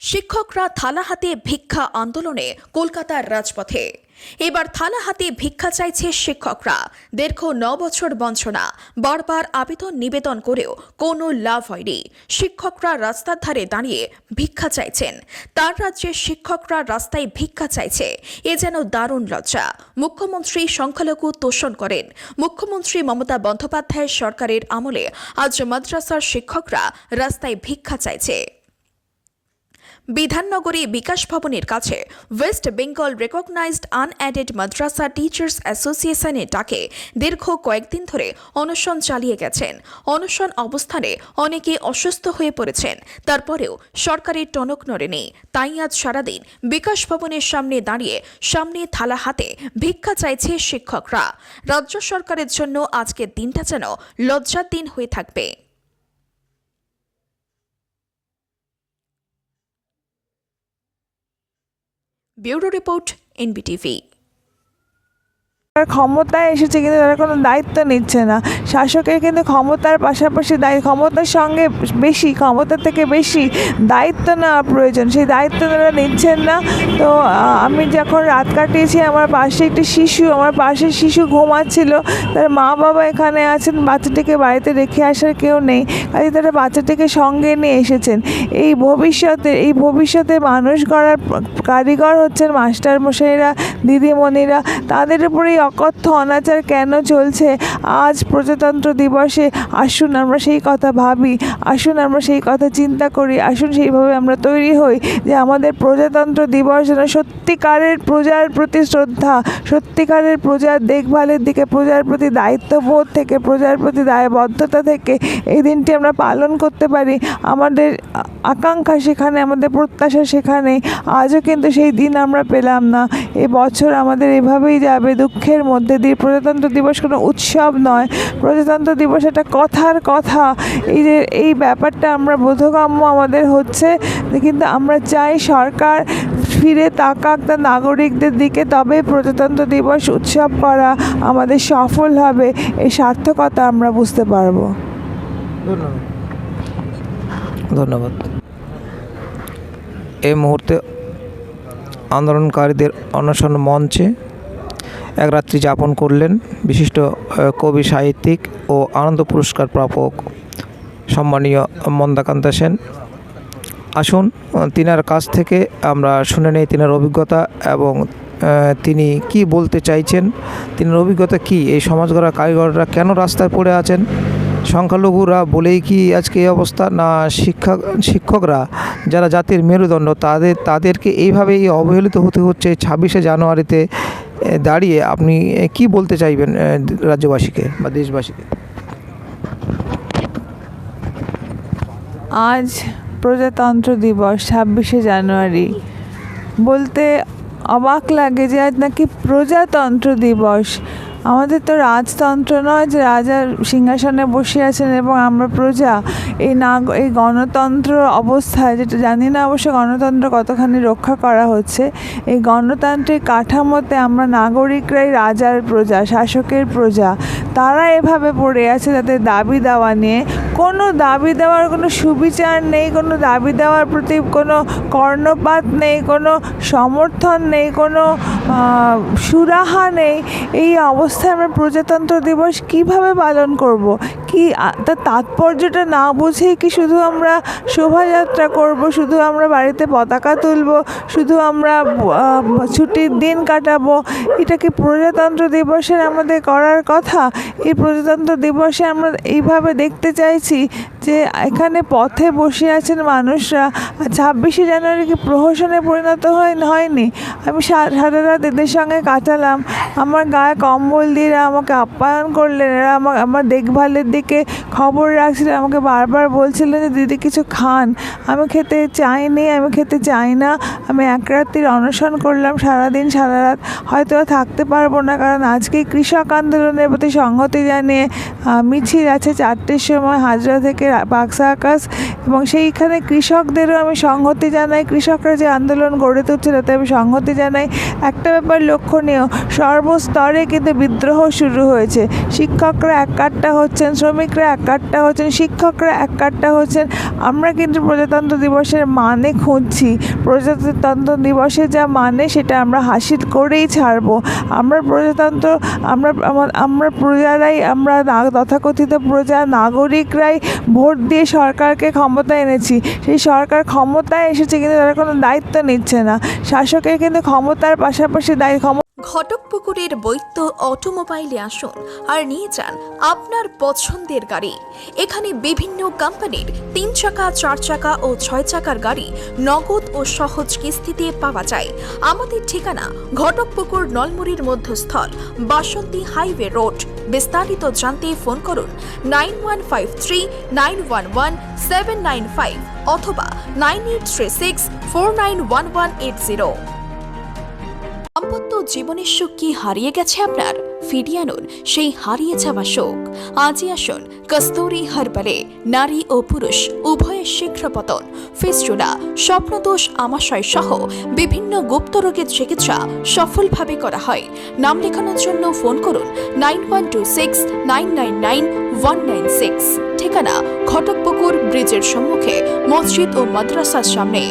শিক্ষকরা থালা হাতে ভিক্ষা আন্দোলনে কলকাতার রাজপথে। এবার থালা হাতে ভিক্ষা চাইছে শিক্ষকরা। দীর্ঘ ন বছর বঞ্চনা, বারবার আবেদন নিবেদন করেও কোনো লাভ হয়নি। শিক্ষকরা রাস্তার ধারে দাঁড়িয়ে ভিক্ষা চাইছেন। তার রাজ্যের শিক্ষকরা রাস্তায় ভিক্ষা চাইছে। এ যেন দারুণ লজ্জা। মুখ্যমন্ত্রী সংখ্যালঘু তোষণ করেন। মুখ্যমন্ত্রী মমতা বন্দ্যোপাধ্যায়ের সরকারের আমলে আজ মাদ্রাসার শিক্ষকরা রাস্তায় ভিক্ষা চাইছে। বিধাননগরী বিকাশ ভবনের কাছে West Bengal recognised unaided madrasa teachers অ্যাসোসিয়েশনের ডাকে দীর্ঘ কয়েকদিন ধরে অনশন চালিয়ে গেছেন। অনশন অবস্থানে অনেকে অসুস্থ হয়ে পড়েছেন। তারপরেও সরকারের টনক নড়েনি। তাই আজ সারাদিন বিকাশ ভবনের সামনে দাঁড়িয়ে সামনে থালা হাতে ভিক্ষা চাইছে শিক্ষকরা। রাজ্য সরকারের জন্য আজকের দিনটা যেন লজ্জার দিন হয়ে থাকবে। Bureau report NBTV. তারা ক্ষমতায় এসেছে কিন্তু তারা কোনো দায়িত্ব নিচ্ছে না। শাসকের কিন্তু ক্ষমতার পাশাপাশি দায়ী, ক্ষমতার সঙ্গে বেশি ক্ষমতার থেকে বেশি দায়িত্ব নেওয়া প্রয়োজন। সেই দায়িত্ব তারা নিচ্ছেন না। তো আমি যখন রাত কাটিয়েছি, আমার পাশে একটি শিশু, আমার পাশে শিশু ঘুমাচ্ছিল। তার মা বাবা এখানে আছেন, বাচ্চাটিকে বাড়িতে রেখে আসার কেউ নেই। কাজে তারা বাচ্চাটিকে সঙ্গে নিয়ে এসেছেন। এই ভবিষ্যতে এই ভবিষ্যতে মানুষ গড়ার কারিগর হচ্ছেন মাস্টারমশাইরা, দিদিমণিরা। তাদের উপরে এই অকথ্য অনাচার কেন চলছে আজ প্রজাতন্ত্র দিবসে আসুন আমরা সেই কথা ভাবি, আসুন আমরা সেই কথা চিন্তা করি, আসুন সেইভাবে আমরা তৈরি হই যে আমাদের প্রজাতন্ত্র দিবস যেন সত্যিকারের প্রজার প্রতি শ্রদ্ধা, সত্যিকারের প্রজার দেখভালের দিকে, প্রজার প্রতি দায়িত্ববোধ থেকে, প্রজার প্রতি দায়বদ্ধতা থেকে এই দিনটি আমরা পালন করতে পারি। আমাদের আকাঙ্ক্ষা সেখানে, আমাদের প্রত্যাশা সেখানে। আজও কিন্তু সেই দিন আমরা পেলাম না। এ বছর আমাদের এভাবেই যাবে, দুঃখের মধ্যে দিয়ে প্রজাতন্ত্র দিবস কোনো উৎসব নয়। প্রজাতন্ত্র দিবস একটা কথার কথা। এই যে এই ব্যাপারটা আমরা বোধগম্য আমাদের হচ্ছে কিন্তু আমরা চাই সরকার ফিরে তাকাক তার নাগরিকদের দিকে তবে প্রজাতন্ত্র দিবস উৎসব করা আমাদের সফল হবে এই সার্থকতা আমরা বুঝতে পারব। ধন্যবাদ। ধন্যবাদ। এই মুহূর্তে আন্দোলনকারীদের অনশন মঞ্চে এক রাত্রি যাপন করলেন বিশিষ্ট কবি, সাহিত্যিক ও আনন্দ পুরস্কার প্রাপক সম্মানীয় মন্দাকান্তা সেন। আসুন তিনার কাছ থেকে আমরা শুনে নেই তিনার অভিজ্ঞতা এবং তিনি কি বলতে চাইছেন, তিনার অভিজ্ঞতা কি, এই সমাজ গড়া কারিগররা কেন রাস্তায় পড়ে আছেন, সংখ্যালঘুরা বলেই কি আজকে এই অবস্থা, না শিক্ষক, শিক্ষকরা যারা জাতির মেরুদণ্ড, তাদের, তাদেরকে এইভাবেই অবহেলিত হতে হচ্ছে ছাব্বিশে জানুয়ারিতে দাঁড়িয়ে আপনি কি বলতে চাইবেন রাজ্যবাসীকে বা দেশবাসীকে? আজ প্রজাতন্ত্র দিবস, ছাব্বিশে জানুয়ারি। বলতে অবাক লাগে যে আজ নাকি প্রজাতন্ত্র দিবস। আমাদের তো রাজতন্ত্র নয় যে রাজার সিংহাসনে বসে আছেন এবং আমরা প্রজা। এই না এই গণতন্ত্র অবস্থায় যেটা, জানি না অবশ্য গণতন্ত্র কতখানি রক্ষা করা হচ্ছে, এই গণতান্ত্রিক কাঠামোতে আমরা নাগরিকরাই রাজার প্রজা, শাসকের প্রজা। তারা এভাবে পড়ে আছে তাদের দাবি দাওয়া নিয়ে কোনো দাবি দেওয়ার কোনো সুবিচার নেই, কোনো দাবি দেওয়ার প্রতি কোনো কর্ণপাত নেই, কোনো সমর্থন নেই, কোনো সুরাহা নেই। এই অবস্থায় আমরা প্রজাতন্ত্র দিবস কীভাবে পালন করব? কি তার তাৎপর্যটা না বুঝেই কি শুধু আমরা শোভাযাত্রা করব, শুধু আমরা বাড়িতে পতাকা তুলব, শুধু আমরা ছুটির দিন কাটাবো? এটা কি প্রজাতন্ত্র দিবসের আমাদের করার কথা? এই প্রজাতন্ত্র দিবসে আমরা এইভাবে দেখতে চাইছি যে এখানে পথে বসে আছেন মানুষরা ছাব্বিশে জানুয়ারি কি প্রহসনে পরিণত হয়, হয়নি? আমি সারা রাত এদের সঙ্গে কাটালাম। আমার গায়ে কম্বল দিয়ে আমাকে আপ্যায়ন করলেন, এরা আমার আমার দেখভালের দিকে খবর রাখছিলেন, আমাকে বারবার বলছিলেন যে, দিদি, কিছু খান। আমি খেতে চাইনি, আমি খেতে চাই না। আমি এক রাত্রির অনশন করলাম, সারাদিন, সারা রাত হয়তো থাকতে পারব না। কারণ আজকে কৃষক আন্দোলনের প্রতি সংহতি জানিয়ে মিছিল আছে চারটের সময় হাজরা থেকে বাক্সা আকাশ এবং সেইখানে কৃষকদেরও আমি সংহতি জানাই। কৃষকরা যে আন্দোলন গড়ে তুলছে তাতে আমি সংহতি জানাই। একটা ব্যাপার লক্ষণীয়, সর্বস্তরে কিন্তু বিদ্রোহ শুরু হয়েছে। শিক্ষকরা এক কাট্টা হচ্ছেন শ্রমিক শ্রমিকরা একাট্টা হচ্ছেন, শিক্ষকরা এক একাট্টা হচ্ছেন। আমরা কিন্তু প্রজাতন্ত্র দিবসের মানে খুঁজছি। প্রজাতন্ত্র দিবসে যা মানে সেটা আমরা হাসিল করেই ছাড়বো। আমরা প্রজাতন্ত্র, আমরা আমা- আমরা প্রজারাই, আমরা তথাকথিত প্রজা নাগরিকরাই ভোট দিয়ে সরকারকে ক্ষমতায় এনেছি। সেই সরকার ক্ষমতায় এসেছে কিন্তু তারা কোনো দায়িত্ব নিচ্ছে না। শাসকের কিন্তু ক্ষমতার পাশাপাশি দায়িত্ব ক্ষমতা ঘটকপুকুরের বৈত্য অটোমোবাইলে আসুন আর নিয়ে যান আপনার পছন্দের গাড়ি। এখানে বিভিন্ন কোম্পানির তিন চাকা, চার চাকা ও ছয় চাকার গাড়ি নগদ ও সহজ কিস্তিতে পাওয়া যায়। আমাদের ঠিকানা ঘটকপুকুর নলমুড়ির মধ্যস্থল, বাসন্তী হাইওয়ে রোড। বিস্তারিত জানতে ফোন করুন nine one five three, nine one one, seven nine five অথবা nine eight three six, four nine one one eight zero. জীবনের সুখ কি হারিয়ে গেছে আপনার। ফিরিয়ে আনুন সেই হারিয়ে যাওয়া শোক। আজই আসুন, কস্তুরি হারবালে নারী ও পুরুষ, উভয়ের শীঘ্র পতন। ফেস্টুলা স্বপ্নদোষ আমাশয় সহ বিভিন্ন গুপ্ত রোগের চিকিৎসা সফলভাবে করা হয়। নাম লেখানোর জন্য ফোন করুন, nine one two six, nine nine nine, one nine six. ঠিকানা, ঘটকপুকুর ব্রিজের সম্মুখে, মসজিদ ও মাদ্রাসার সামনে।